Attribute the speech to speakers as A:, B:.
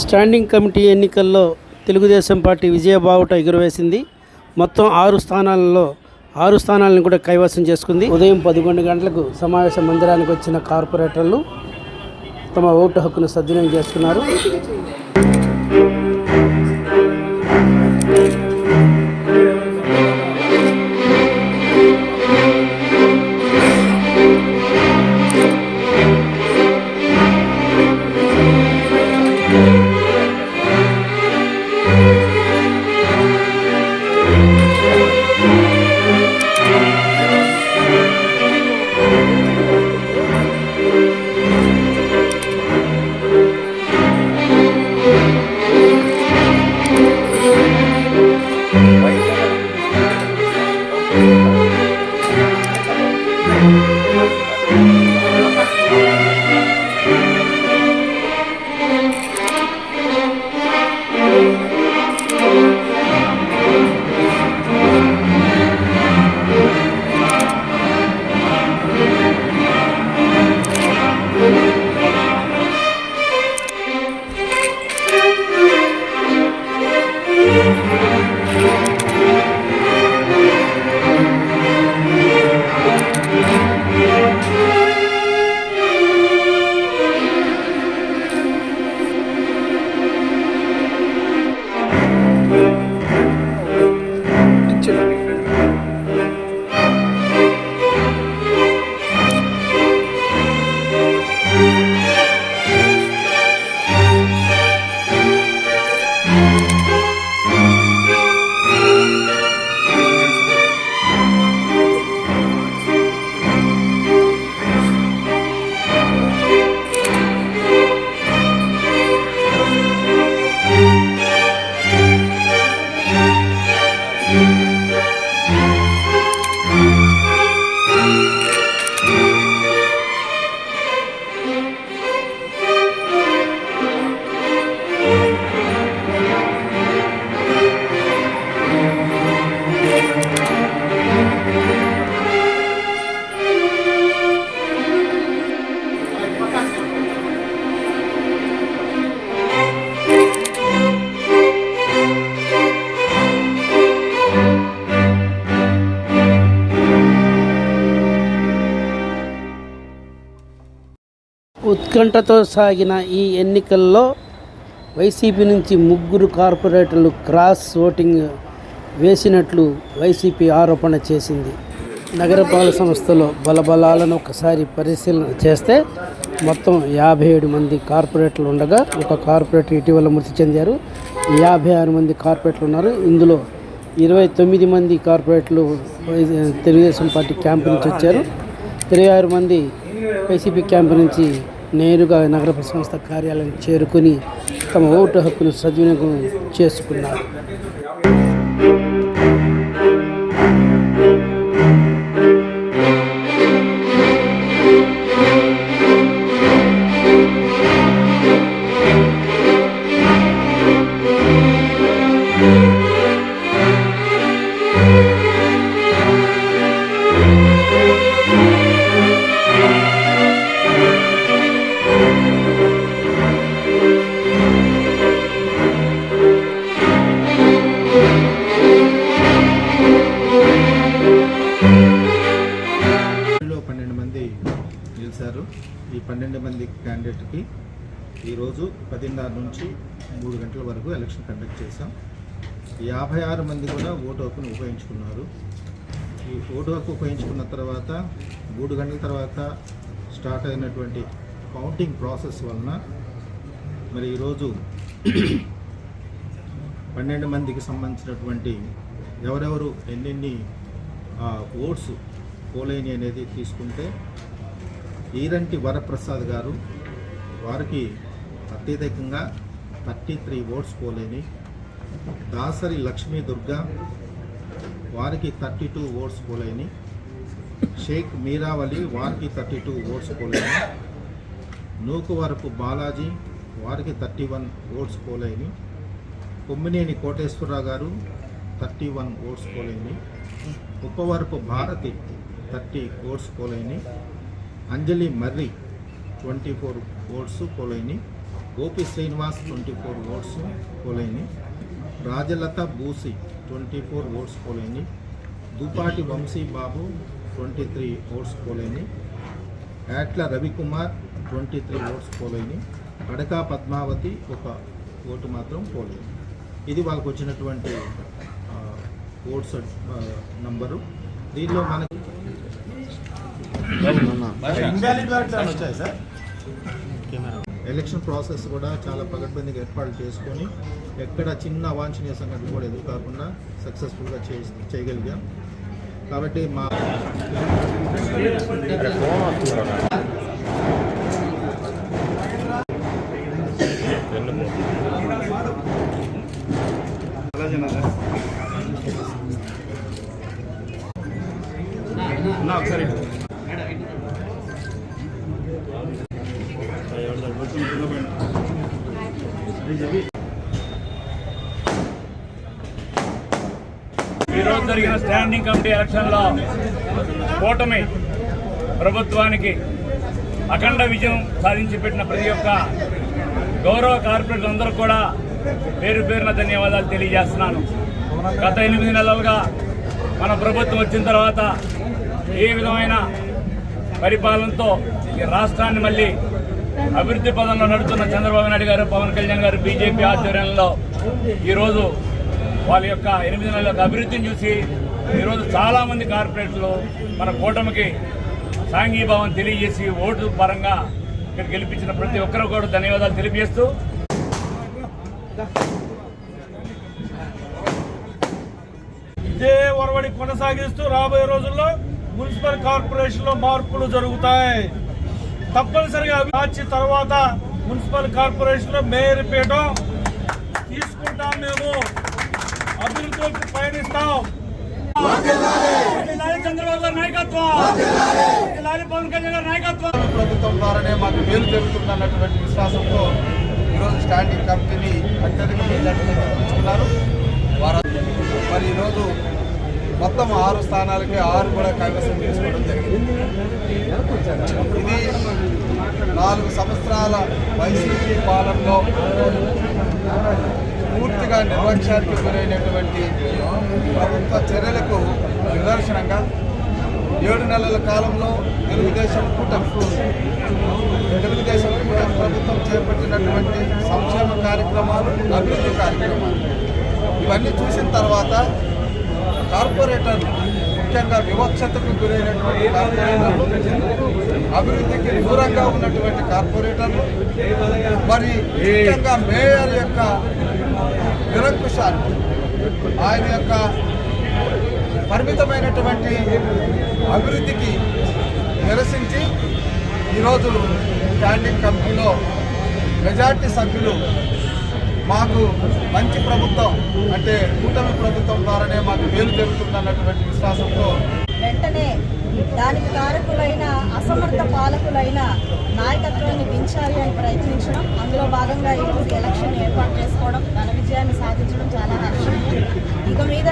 A: Standing committee ఎన్నికల్లో Telugu Desam party విజయబావుట ఎగురవేసింది. మొత్తం ఆరు స్థానాలలో ఆరు స్థానాలను కూడా కైవసం చేసుకుంది. ఉదయం పదకొండు గంటలకు సమావేశ మందిరానికి వచ్చిన కార్పొరేటర్లు తమ ఓటు హక్కును సద్వినియోగం చేసుకున్నారు. ఉత్కంఠతో సాగిన ఈ ఎన్నికల్లో వైసీపీ నుంచి ముగ్గురు కార్పొరేటర్లు క్రాస్ ఓటింగ్ వేసినట్లు వైసీపీ ఆరోపణ చేసింది. నగరపాలక సంస్థలో బలబలాలను ఒకసారి పరిశీలన చేస్తే మొత్తం యాభై ఏడు మంది కార్పొరేటర్లు ఉండగా ఒక కార్పొరేటర్ ఇటీవల మృతి చెందారు. యాభై ఆరు మంది కార్పొరేటర్లు ఉన్నారు. ఇందులో ఇరవై తొమ్మిది మంది కార్పొరేటర్లు తెలుగుదేశం పార్టీ క్యాంపు నుంచి వచ్చారు. ఇరవై ఆరు మంది వైసీపీ క్యాంపు నుంచి నేరుగా నగర సంస్థ కార్యాలయం చేరుకుని తమ ఓటు హక్కును సద్వినియోగం చేసుకున్నారు.
B: క్యాండిడేట్కి ఈరోజు పదిన్నర నుంచి మూడు గంటల వరకు ఎలక్షన్ కండక్ట్ చేశాం. యాభై ఆరు మంది కూడా ఓటు హక్కును ఉపయోగించుకున్నారు. ఈ ఓటు హక్కు ఉపయోగించుకున్న తర్వాత మూడు గంటల తర్వాత స్టార్ట్ అయినటువంటి కౌంటింగ్ ప్రాసెస్ వలన మరి ఈరోజు పన్నెండు మందికి సంబంధించినటువంటి ఎవరెవరు ఎన్నెన్ని ఆ, ఓట్స్ పోలేని అనేది తీసుకుంటే ఈరంటి వరప్రసాద్ గారు వారికి అత్యధికంగా థర్టీ త్రీ ఓట్స్ పోలేని దాసరి లక్ష్మీ దుర్గా వారికి థర్టీ టూ ఓట్స్ పోలేని షేక్ మీరావలి వారికి థర్టీ టూ ఓట్స్ పోలేని నూకువరపు బాలాజీ వారికి థర్టీ వన్ ఓట్స్ పోలేని కొమ్మినేని కోటేశ్వరరావు గారు థర్టీ వన్ ఓట్స్ పోలేని ఉపవరపు భారతి థర్టీ ఓట్స్ పోలేని Anjali Marri twenty four votes పోలేని
C: Gopi Srinivas twenty four votes పోలైంది Rajalatha Busi twenty four votes పోలైంది Dupati Vamsi Babu twenty three votes పోలైంది Yatla Ravikumar twenty three votes పోలైంది Kadaka Padmavathi ఒక vote మాత్రం పోలేదు. ఇది వాళ్ళకు వచ్చినటువంటి oats number. దీనిలో మనకి వచ్చాయి సార్. ఎలక్షన్ ప్రాసెస్ కూడా చాలా పగడ్బందీగా ఏర్పాటు చేసుకొని ఎక్కడ చిన్న అవాంఛనీయ సంఘటన కూడా ఎదురు కాకుండా సక్సెస్ఫుల్గా చే చేయగలిగాం. కాబట్టి మా
D: ఈరోజు జరిగిన స్టాండింగ్ కమిటీ ఎలక్షన్లో కూటమి ప్రభుత్వానికి అఖండ విజయం సాధించి పెట్టిన ప్రతి ఒక్క గౌరవ కార్పొరేటర్ అందరూ కూడా పేరు పేరున ధన్యవాదాలు తెలియజేస్తున్నాను. గత ఎనిమిది నెలలుగా మన ప్రభుత్వం వచ్చిన తర్వాత ఏ విధమైన పరిపాలనతో ఈ రాష్ట్రాన్ని మళ్ళీ అభివృద్ధి పదంలో నడుస్తున్న చంద్రబాబు నాయుడు గారు పవన్ కళ్యాణ్ గారు బీజేపీ ఆధ్వర్యంలో ఈరోజు వాళ్ళ యొక్క ఎనిమిది నెలల యొక్క అభివృద్ధిని చూసి ఈరోజు చాలామంది కార్పొరేట్లు మన కూటమికి సాంఘీభావం తెలియజేసి ఓటు పరంగా ఇక్కడ గెలిపించిన ప్రతి ఒక్కరు కూడా ధన్యవాదాలు తెలియజేస్తూ
E: ఇదే ఒరవడి కొనసాగిస్తూ రాబోయే రోజుల్లో మున్సిపల్ కార్పొరేషన్లో మార్పులు జరుగుతాయి. తప్పనిసరిగా మార్చి తర్వాత మున్సిపల్ కార్పొరేషన్లో మేయర్ పీఠం తీసుకుంటాం మేము. అభివృద్ధికి పయనిస్తాం.
D: చంద్రబాబు గారి నాయకత్వం. పవన్ కళ్యాణ్ గారి నాయకత్వం.
C: ప్రభుత్వం ద్వారానే మాకు మేలు జరుగుతుంది అన్నటువంటి విశ్వాసంతో ఈరోజు స్టాండింగ్ కమిటీని అత్యధిక మెజార్టీతో గెలుచుకున్నారు వారు మరి ఈరోజు మొత్తం ఆరు స్థానాలకి ఆరు కూడా కైవసం చేసుకోవడం జరిగింది. ఇది నాలుగు సంవత్సరాల వైసీపీ పాలనలో పూర్తిగా నిర్లక్ష్యానికి గురైనటువంటి ప్రభుత్వ చర్యలకు నిదర్శనంగా ఏడు నెలల కాలంలో తెలుగుదేశం కూటమి తెలుగుదేశం కూటమి ప్రభుత్వం చేపట్టినటువంటి సంక్షేమ కార్యక్రమాలు అభివృద్ధి కార్యక్రమాలు. ఇవన్నీ చూసిన తర్వాత కార్పొరేటర్లు ముఖ్యంగా వివక్షతకు గురైనటువంటి కార్పొరేటర్లు అభివృద్ధికి దూరంగా ఉన్నటువంటి కార్పొరేటర్లు మరి ముఖ్యంగా మేయర్ యొక్క నిరంకుశాన్ని ఆయన యొక్క పరిమితమైనటువంటి అభివృద్ధికి నిరసించి ఈరోజు స్టాండింగ్ కమిటీలో మెజార్టీ సభ్యులు మాకు మంచి ప్రభుత్వం అంటే కూటమి ప్రభుత్వం ద్వారానే మాకు మేలు జరుగుతుందన్నటువంటి విశ్వాసంతో
F: వెంటనే దానికి కారకులైన అసమర్థ పాలకులైన నాయకత్వాన్ని దించాలి అని ప్రయత్నించడం అందులో భాగంగా ఈరోజు ఎలక్షన్ ఏర్పాటు చేసుకోవడం ఘన విజయాన్ని సాధించడం చాలా హర్షణీయం ఇక మీద